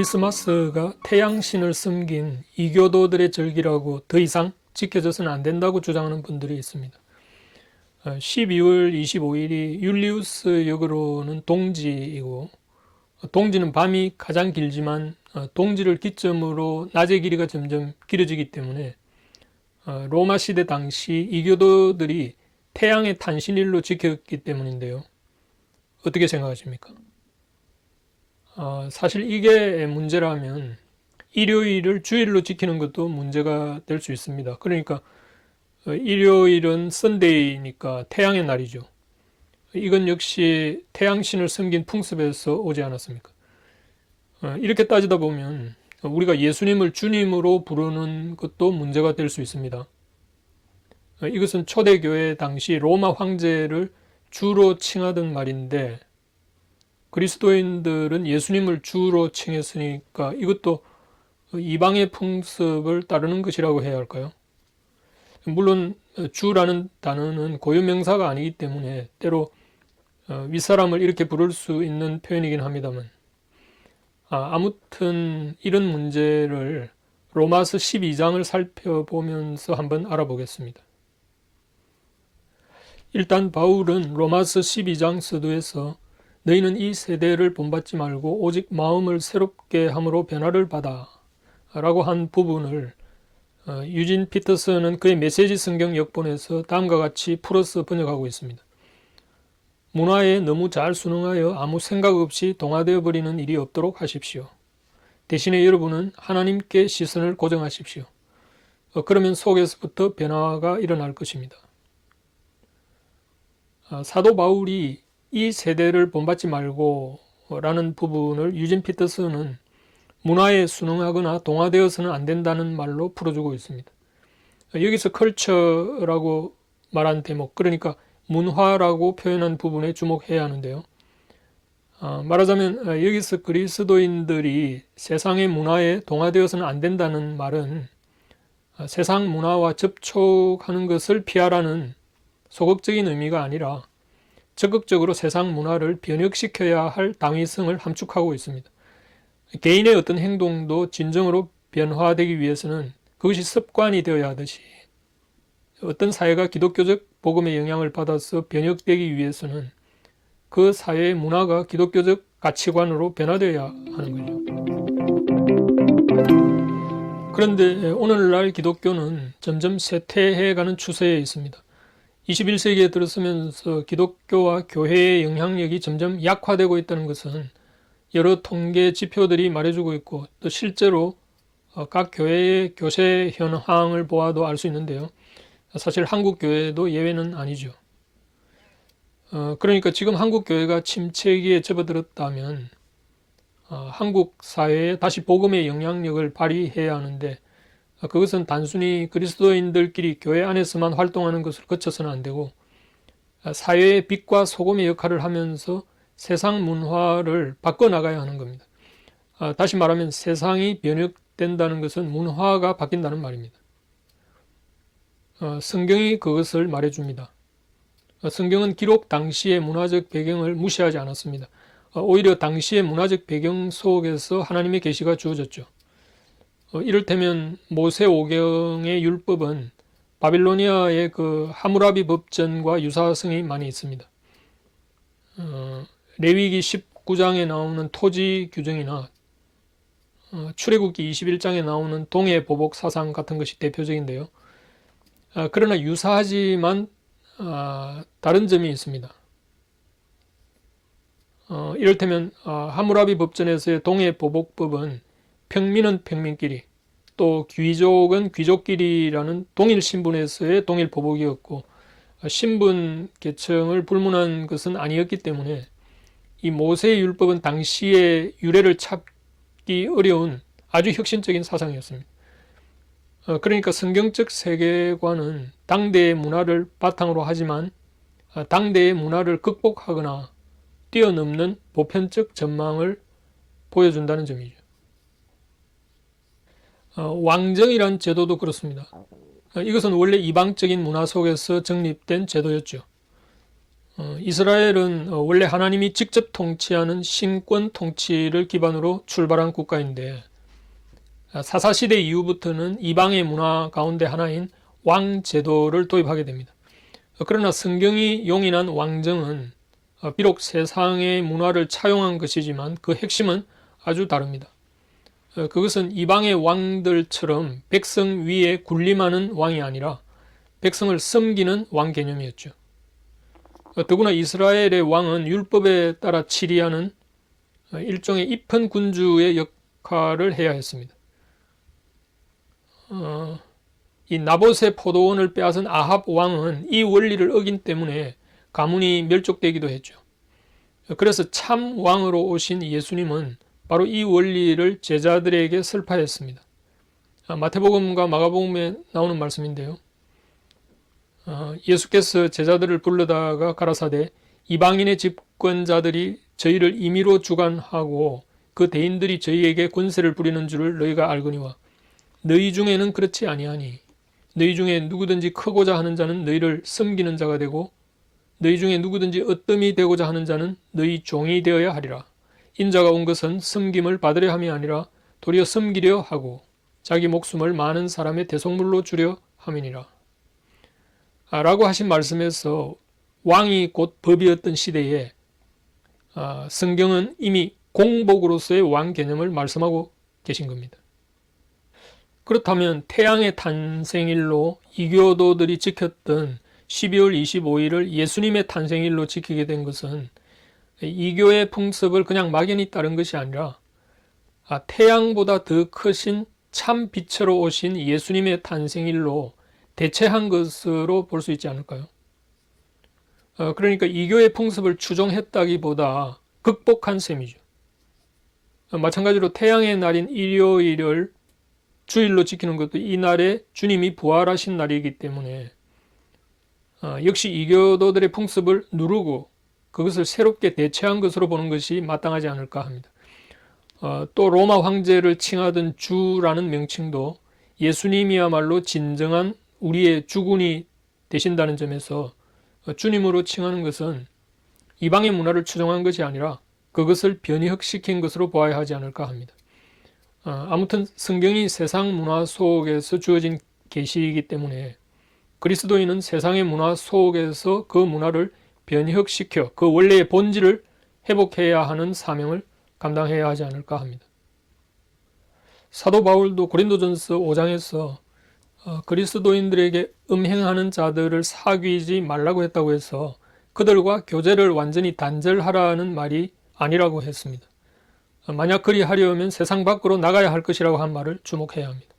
크리스마스가 태양신을 섬긴 이교도들의 절기라고 더 이상 지켜져서는 안 된다고 주장하는 분들이 있습니다. 어, 12월 25일이 율리우스 역으로는 동지이고 어, 동지는 밤이 가장 길지만 어, 동지를 기점으로 낮의 길이가 점점 길어지기 때문에 어, 로마 시대 당시 이교도들이 태양의 탄신일로 지켰기 때문인데요. 어떻게 생각하십니까? 어, 사실 이게 문제라면 일요일을 주일로 지키는 것도 문제가 될 수 있습니다. 그러니까 어, 일요일은 썬데이니까 태양의 날이죠. 이건 역시 태양신을 섬긴 풍습에서 오지 않았습니까? 어, 이렇게 따지다 보면 우리가 예수님을 주님으로 부르는 것도 문제가 될 수 있습니다. 어, 이것은 초대교회 당시 로마 황제를 주로 칭하던 말인데 그리스도인들은 예수님을 주로 칭했으니까 이것도 이방의 풍습을 따르는 것이라고 해야 할까요? 물론 주라는 단어는 고유명사가 아니기 때문에 때로 어, 윗사람을 이렇게 부를 수 있는 표현이긴 합니다만 아, 아무튼 이런 문제를 로마서 12장을 살펴보면서 한번 알아보겠습니다. 일단 바울은 로마서 12장 서두에서 너희는 이 세대를 본받지 말고 오직 마음을 새롭게 함으로 변화를 받아 라고 한 부분을 어, 유진 피터슨은 그의 메시지 성경 역본에서 다음과 같이 풀어서 번역하고 있습니다. 문화에 너무 잘 순응하여 아무 생각 없이 동화되어 버리는 일이 없도록 하십시오. 대신에 여러분은 하나님께 시선을 고정하십시오. 어, 그러면 속에서부터 변화가 일어날 것입니다. 아, 사도 바울이 이 세대를 본받지 말고 라는 부분을 유진 피터스는 문화에 순응하거나 동화되어서는 안 된다는 말로 풀어주고 있습니다. 여기서 컬처라고 말한 대목, 그러니까 문화라고 표현한 부분에 주목해야 하는데요. 어, 말하자면 어, 여기서 그리스도인들이 세상의 문화에 동화되어서는 안 된다는 말은 어, 세상 문화와 접촉하는 것을 피하라는 소극적인 의미가 아니라 적극적으로 세상 문화를 변혁시켜야 할 당위성을 함축하고 있습니다. 개인의 어떤 행동도 진정으로 변화되기 위해서는 그것이 습관이 되어야 하듯이 어떤 사회가 기독교적 복음의 영향을 받아서 변혁되기 위해서는 그 사회의 문화가 기독교적 가치관으로 변화되어야 하는 거죠. 그런데 오늘날 기독교는 점점 쇠퇴해가는 추세에 있습니다. 21세기에 들어서면서 기독교와 교회의 영향력이 점점 약화되고 있다는 것은 여러 통계 지표들이 말해주고 있고 또 실제로 어, 각 교회의 교세 현황을 보아도 알 수 있는데요. 사실 한국 교회도 예외는 아니죠. 어, 그러니까 지금 한국 교회가 침체기에 접어들었다면 어, 한국 사회에 다시 복음의 영향력을 발휘해야 하는데 어, 그것은 단순히 그리스도인들끼리 교회 안에서만 활동하는 것을 거쳐서는 안 되고 어, 사회의 빛과 소금의 역할을 하면서 세상 문화를 바꿔나가야 하는 겁니다. 어, 다시 말하면 세상이 변혁된다는 것은 문화가 바뀐다는 말입니다. 성경이 그것을 말해줍니다. 성경은 기록 당시의 문화적 배경을 무시하지 않았습니다. 오히려 당시의 문화적 배경 속에서 하나님의 계시가 주어졌죠. 어, 이를테면 모세 오경의 율법은 바빌로니아의 그 하무라비 법전과 유사성이 많이 있습니다. 어, 레위기 19장에 나오는 토지 규정이나 어, 출애굽기 21장에 나오는 동해 보복 사상 같은 것이 대표적인데요. 아, 그러나 유사하지만 아, 다른 점이 있습니다. 어, 이를테면 아, 하무라비 법전에서의 동해 보복법은 평민은 평민끼리 또 귀족은 귀족끼리라는 동일 신분에서의 동일 보복이었고 신분 계층을 불문한 것은 아니었기 때문에 이 모세의 율법은 당시의 유래를 찾기 어려운 아주 혁신적인 사상이었습니다. 어, 그러니까 성경적 세계관은 당대의 문화를 바탕으로 하지만 어, 당대의 문화를 극복하거나 뛰어넘는 보편적 전망을 보여준다는 점이죠. 어, 왕정이란 제도도 그렇습니다. 어, 이것은 원래 이방적인 문화 속에서 정립된 제도였죠. 어, 이스라엘은 어, 원래 하나님이 직접 통치하는 신권 통치를 기반으로 출발한 국가인데 아, 사사시대 이후부터는 이방의 문화 가운데 하나인 왕 제도를 도입하게 됩니다. 어, 그러나 성경이 용인한 왕정은 어, 비록 세상의 문화를 차용한 것이지만 그 핵심은 아주 다릅니다. 어, 그것은 이방의 왕들처럼 백성 위에 군림하는 왕이 아니라 백성을 섬기는 왕 개념이었죠. 어, 더구나 이스라엘의 왕은 율법에 따라 치리하는 어, 일종의 입헌 군주의 역할을 해야 했습니다. 어, 이 나봇의 포도원을 빼앗은 아합 왕은 이 원리를 어긴 때문에 가문이 멸족되기도 했죠. 그래서 참 왕으로 오신 예수님은 바로 이 원리를 제자들에게 설파했습니다. 아, 마태복음과 마가복음에 나오는 말씀인데요. 어, 예수께서 제자들을 불러다가 가라사대 이방인의 집권자들이 저희를 임의로 주관하고 그 대인들이 저희에게 권세를 부리는 줄을 너희가 알거니와 너희 중에는 그렇지 아니하니 너희 중에 누구든지 크고자 하는 자는 너희를 섬기는 자가 되고 너희 중에 누구든지 어뜸이 되고자 하는 자는 너희 종이 되어야 하리라. 인자가 온 것은 섬김을 받으려 함이 아니라 도리어 섬기려 하고 자기 목숨을 많은 사람의 대속물로 주려 함이니라. 아, 라고 하신 말씀에서 왕이 곧 법이었던 시대에 아, 성경은 이미 공복으로서의 왕 개념을 말씀하고 계신 겁니다. 그렇다면 태양의 탄생일로 이교도들이 지켰던 12월 25일을 예수님의 탄생일로 지키게 된 것은 이교의 풍습을 그냥 막연히 따른 것이 아니라 아, 태양보다 더 크신 참 빛으로 오신 예수님의 탄생일로 대체한 것으로 볼 수 있지 않을까요? 어, 그러니까 이교의 풍습을 추종했다기보다 극복한 셈이죠. 어, 마찬가지로 태양의 날인 일요일을 주일로 지키는 것도 이 날에 주님이 부활하신 날이기 때문에 어, 역시 이교도들의 풍습을 누르고 그것을 새롭게 대체한 것으로 보는 것이 마땅하지 않을까 합니다. 어, 또 로마 황제를 칭하던 주라는 명칭도 예수님이야말로 진정한 우리의 주군이 되신다는 점에서 주님으로 칭하는 것은 이방의 문화를 추종한 것이 아니라 그것을 변이흑시킨 것으로 보아야 하지 않을까 합니다. 어, 아무튼 성경이 세상 문화 속에서 주어진 계시이기 때문에 그리스도인은 세상의 문화 속에서 그 문화를 변혁시켜 그 원래의 본질을 회복해야 하는 사명을 감당해야 하지 않을까 합니다. 사도 바울도 고린도전서 5장에서 어, 그리스도인들에게 음행하는 자들을 사귀지 말라고 했다고 해서 그들과 교제를 완전히 단절하라는 말이 아니라고 했습니다. 어, 만약 그리 하려면 세상 밖으로 나가야 할 것이라고 한 말을 주목해야 합니다.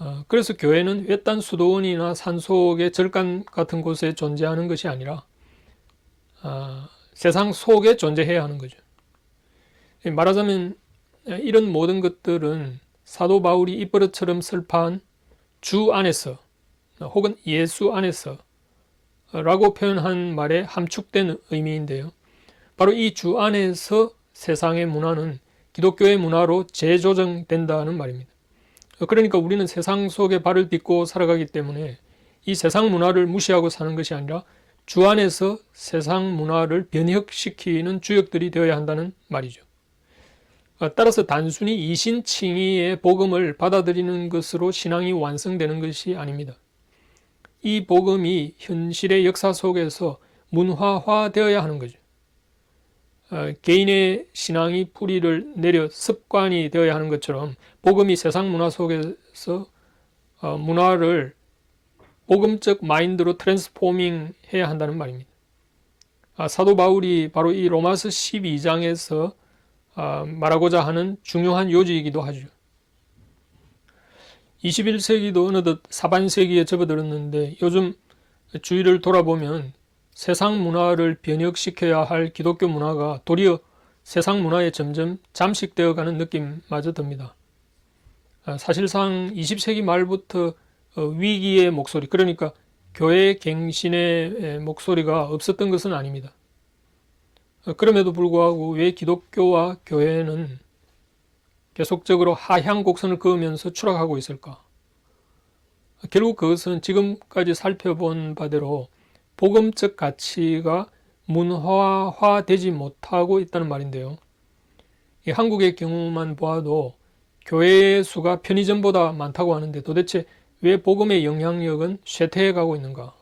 어, 그래서 교회는 외딴 수도원이나 산속의 절간 같은 곳에 존재하는 것이 아니라 세상 속에 존재해야 하는 거죠. 말하자면 이런 모든 것들은 사도 바울이 입버릇처럼 설파한 주 안에서 혹은 예수 안에서 라고 표현한 말에 함축된 의미인데요. 바로 이 주 안에서 세상의 문화는 기독교의 문화로 재조정된다는 말입니다. 그러니까 우리는 세상 속에 발을 딛고 살아가기 때문에 이 세상 문화를 무시하고 사는 것이 아니라 주 안에서 세상 문화를 변혁시키는 주역들이 되어야 한다는 말이죠. 어, 따라서 단순히 이신칭의의 복음을 받아들이는 것으로 신앙이 완성되는 것이 아닙니다. 이 복음이 현실의 역사 속에서 문화화되어야 하는 거죠. 어, 개인의 신앙이 뿌리를 내려 습관이 되어야 하는 것처럼 복음이 세상 문화 속에서 어, 문화를 복음적 마인드로 트랜스포밍 해야 한다는 말입니다. 아, 사도 바울이 바로 이 로마서 12장에서 아, 말하고자 하는 중요한 요지이기도 하죠. 21세기도 어느덧 사반세기에 접어들었는데 요즘 주위를 돌아보면 세상 문화를 변혁시켜야 할 기독교 문화가 도리어 세상 문화에 점점 잠식되어 가는 느낌마저 듭니다. 아, 사실상 20세기 말부터 어, 위기의 목소리, 그러니까 교회 갱신의 목소리가 없었던 것은 아닙니다. 어, 그럼에도 불구하고 왜 기독교와 교회는 계속적으로 하향 곡선을 그으면서 추락하고 있을까? 결국 그것은 지금까지 살펴본 바대로 복음적 가치가 문화화되지 못하고 있다는 말인데요. 이 한국의 경우만 보아도 교회의 수가 편의점보다 많다고 하는데 도대체 왜 복음의 영향력은 쇠퇴해 가고 있는가?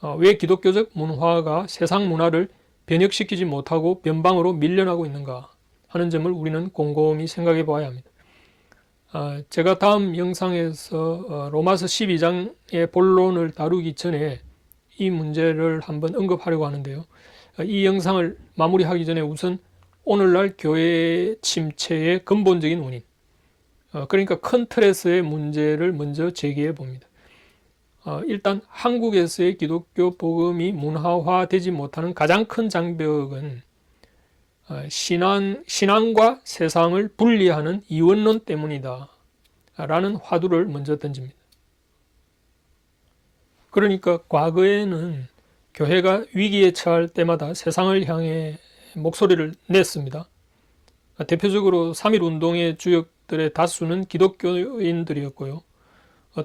어, 왜 기독교적 문화가 세상 문화를 변혁시키지 못하고 변방으로 밀려나고 있는가 하는 점을 우리는 곰곰이 생각해 보아야 합니다. 어, 제가 다음 영상에서 어, 로마서 12장의 본론을 다루기 전에 이 문제를 한번 언급하려고 하는데요. 어, 이 영상을 마무리하기 전에 우선 오늘날 교회 침체의 근본적인 원인, 어, 그러니까 큰 틀에서의 문제를 먼저 제기해 봅니다. 어, 일단 한국에서의 기독교 복음이 문화화되지 못하는 가장 큰 장벽은 어, 신앙, 신앙과 세상을 분리하는 이원론 때문이다. 라는 화두를 먼저 던집니다. 그러니까 과거에는 교회가 위기에 처할 때마다 세상을 향해 목소리를 냈습니다. 대표적으로 3.1 운동의 주역 들의 다수는 기독교인들이었고요.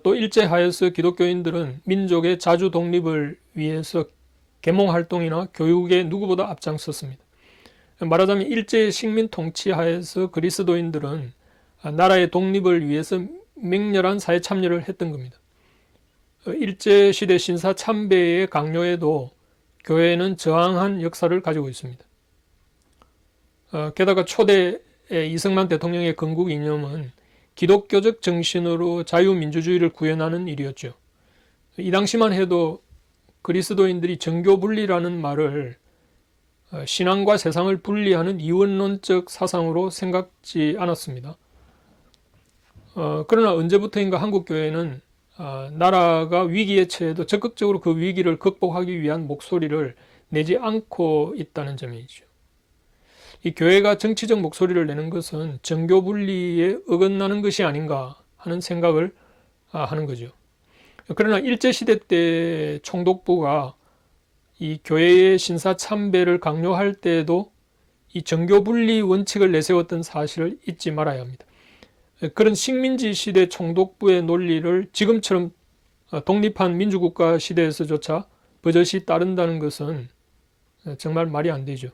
또 일제하에서 기독교인들은 민족의 자주 독립을 위해서 계몽 활동이나 교육에 누구보다 앞장섰습니다. 말하자면 일제 식민 통치 하에서 그리스도인들은 나라의 독립을 위해서 맹렬한 사회 참여를 했던 겁니다. 일제 시대 신사 참배의 강요에도 교회는 저항한 역사를 가지고 있습니다. 어, 게다가 초대 이승만 대통령의 건국 이념은 기독교적 정신으로 자유민주주의를 구현하는 일이었죠. 이 당시만 해도 그리스도인들이 정교 분리라는 말을 어, 신앙과 세상을 분리하는 이원론적 사상으로 생각지 않았습니다. 어, 그러나 언제부터인가 한국 교회는 어, 나라가 위기에 처해도 적극적으로 그 위기를 극복하기 위한 목소리를 내지 않고 있다는 점이죠. 이 교회가 정치적 목소리를 내는 것은 정교 분리에 어긋나는 것이 아닌가 하는 생각을 아, 하는 거죠. 그러나 일제시대 때 총독부가 이 교회의 신사 참배를 강요할 때에도 이 정교 분리 원칙을 내세웠던 사실을 잊지 말아야 합니다. 그런 식민지 시대 총독부의 논리를 지금처럼 독립한 민주국가 시대에서조차 버젓이 따른다는 것은 정말 말이 안 되죠.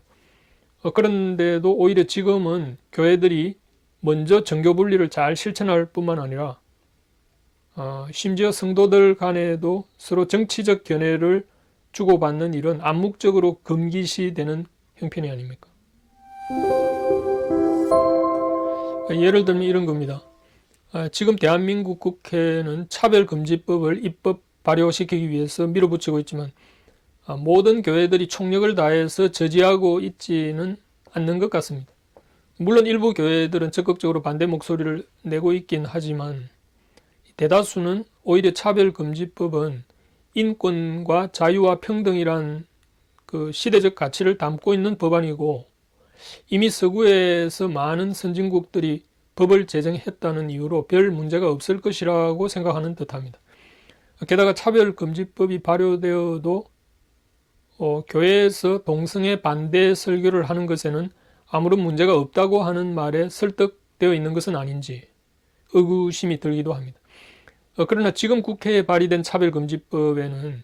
그런데도 오히려 지금은 교회들이 먼저 정교 분리를 잘 실천할 뿐만 아니라 심지어 성도들 간에도 서로 정치적 견해를 주고받는 일은 암묵적으로 금기시되는 형편이 아닙니까? 예를 들면 이런 겁니다. 아, 지금 대한민국 국회는 차별금지법을 입법 발효시키기 위해서 밀어붙이고 있지만 아, 모든 교회들이 총력을 다해서 저지하고 있지는 않는 것 같습니다. 물론 일부 교회들은 적극적으로 반대 목소리를 내고 있긴 하지만 대다수는 오히려 차별금지법은 인권과 자유와 평등이란 그 시대적 가치를 담고 있는 법안이고 이미 서구에서 많은 선진국들이 법을 제정했다는 이유로 별 문제가 없을 것이라고 생각하는 듯합니다. 게다가 차별금지법이 발효되어도 어, 교회에서 동성애 반대 설교를 하는 것에는 아무런 문제가 없다고 하는 말에 설득되어 있는 것은 아닌지 의구심이 들기도 합니다. 어, 그러나 지금 국회에 발의된 차별금지법에는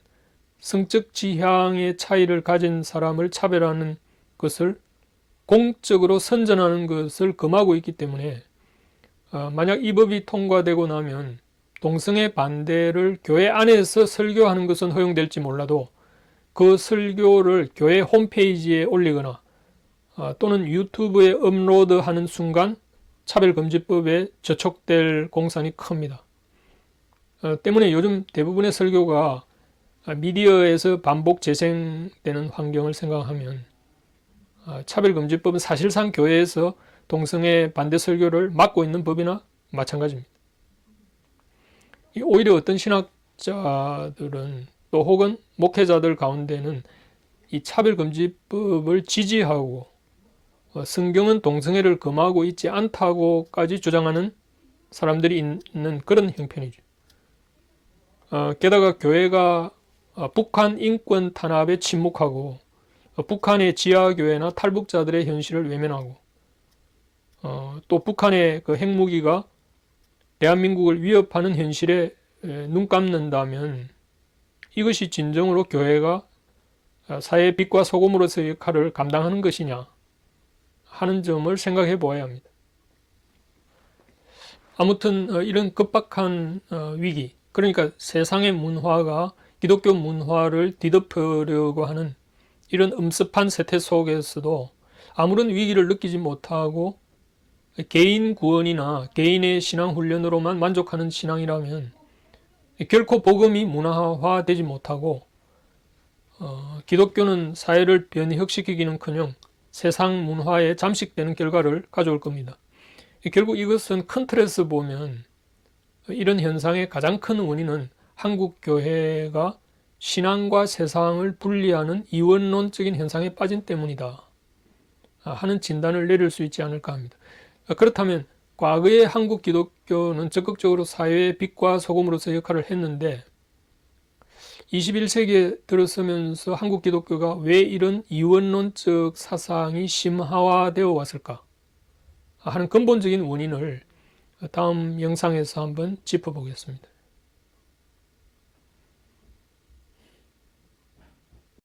성적 지향의 차이를 가진 사람을 차별하는 것을 공적으로 선전하는 것을 금하고 있기 때문에 어, 만약 이 법이 통과되고 나면 동성애 반대를 교회 안에서 설교하는 것은 허용될지 몰라도 그 설교를 교회 홈페이지에 올리거나 어, 또는 유튜브에 업로드하는 순간 차별금지법에 저촉될 공산이 큽니다. 어, 때문에 요즘 대부분의 설교가 미디어에서 반복 재생되는 환경을 생각하면 어, 차별금지법은 사실상 교회에서 동성애 반대 설교를 막고 있는 법이나 마찬가지입니다. 오히려 어떤 신학자들은 또 혹은 목회자들 가운데는 이 차별금지법을 지지하고 어, 성경은 동성애를 금하고 있지 않다고까지 주장하는 사람들이 있는 그런 형편이죠. 어, 게다가 교회가 북한 인권 탄압에 침묵하고 북한의 지하교회나 탈북자들의 현실을 외면하고 어, 또 북한의 그 핵무기가 대한민국을 위협하는 현실에 눈 감는다면 이것이 진정으로 교회가 사회의 빛과 소금으로서의 역할을 감당하는 것이냐 하는 점을 생각해 보아야 합니다. 아무튼 어, 이런 급박한 어, 위기, 그러니까 세상의 문화가 기독교 문화를 뒤덮으려고 하는 이런 음습한 세태 속에서도 아무런 위기를 느끼지 못하고 개인 구원이나 개인의 신앙 훈련으로만 만족하는 신앙이라면 결코 복음이 문화화되지 못하고 어, 기독교는 사회를 변혁시키기는커녕 세상 문화에 잠식되는 결과를 가져올 겁니다. 결국 이것은 큰 틀에서 보면 이런 현상의 가장 큰 원인은 한국 교회가 신앙과 세상을 분리하는 이원론적인 현상에 빠진 때문이다 하는 진단을 내릴 수 있지 않을까 합니다. 그렇다면 과거의 한국 기독교는 적극적으로 사회의 빛과 소금으로서 역할을 했는데 21세기에 들어서면서 한국 기독교가 왜 이런 이원론적 사상이 심화되어 왔을까 하는 근본적인 원인을 다음 영상에서 한번 짚어보겠습니다.